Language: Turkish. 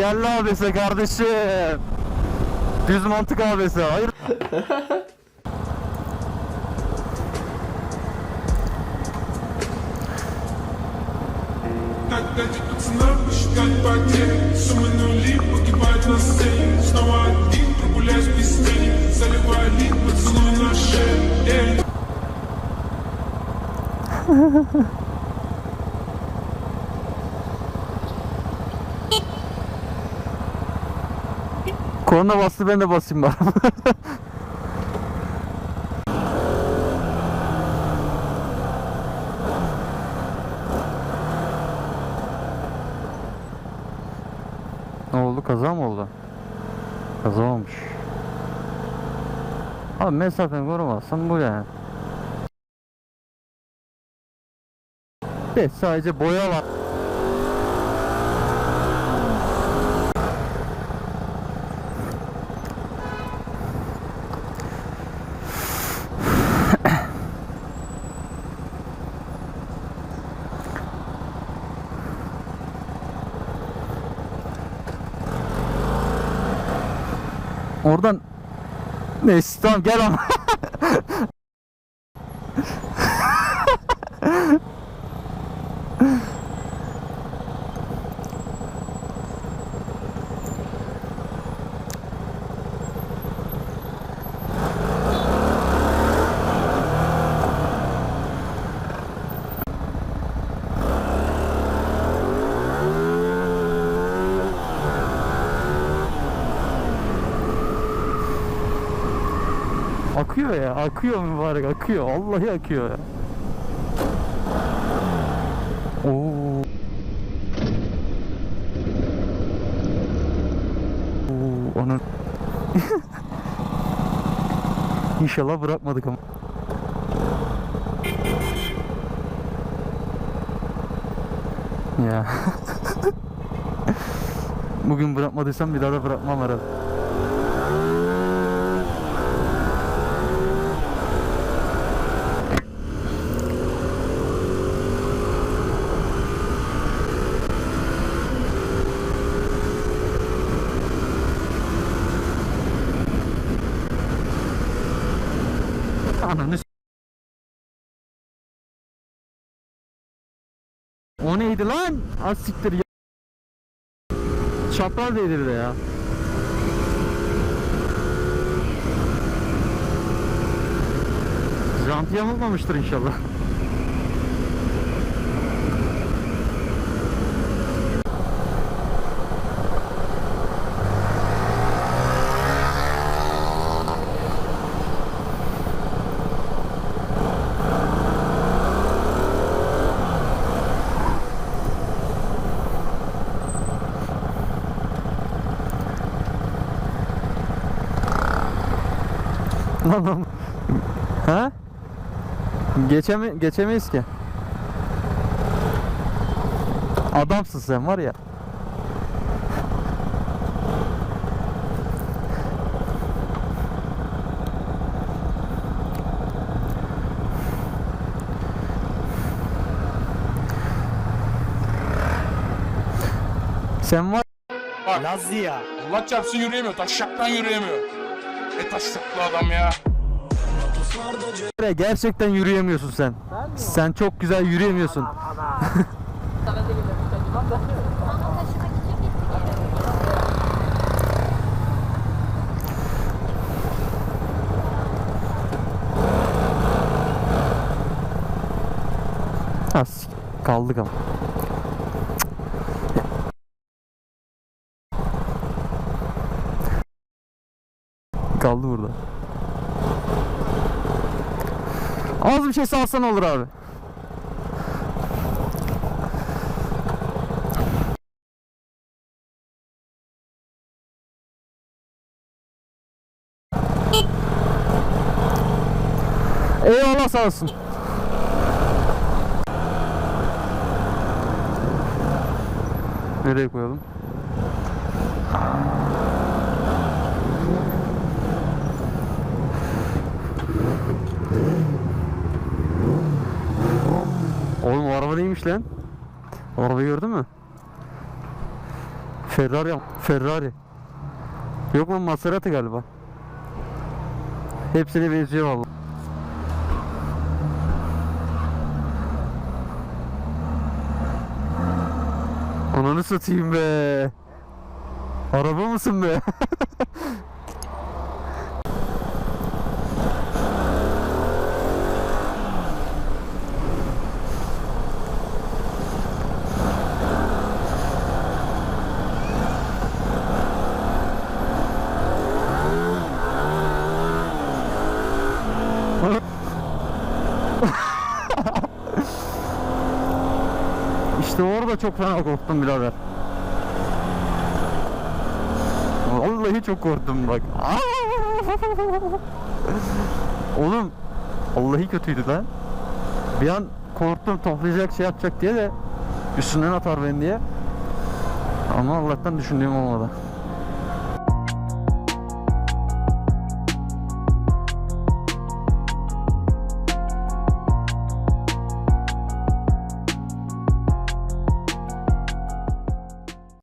Yerli abese kardeşim. Düz mantık abese. Hayır. Ha ha ha. Korna bastı ben de basayım bari. ne oldu? Kaza mı oldu? Kaza olmuş. Abi mesafeni korumazsan bu yani. De sadece boya. Oradan Neyse tamam gel ama. Akıyor ya, akıyor mübarek, akıyor. Vallahi akıyor ya. Oo. Oo, onun. İnşallah bırakmadık ama. Ya. Bugün bırakmadıysam bir daha da bırakmam herhalde. Ananı O neydi lan? Az siktir ya. Çapraz değdi bir de ya. Jant yamulmamıştır inşallah. Lan. Ha? Geçeme geçemeyiz ki. Adamsın sen var ya. Sen var Lazia. Allah çarpsın yürüyemiyor. Taşşaktan yürüyemiyor. Taşşaklı adam ya. gerçekten yürüyemiyorsun sen. Sen çok güzel yürüyemiyorsun. Ha, kaldık ama. Kaldı burada. Az bir şey salsan olur abi. Eyvallah sağ olsun. Nereye koyalım? Neymiş lan? Arabayı gördün mü? Ferrari Ferrari. Yok mu Maserati galiba. Hepsine benziyor valla. Ananı satayım be. Araba mısın be? İşte orada çok fena korktum birader. Vallahi çok korktum bak. Oğlum Vallahi kötüydü lan. Bir an korktum toplayacak şey yapacak diye de üstünden atar beni diye. Ama Allah'tan düşündüğüm olmadı.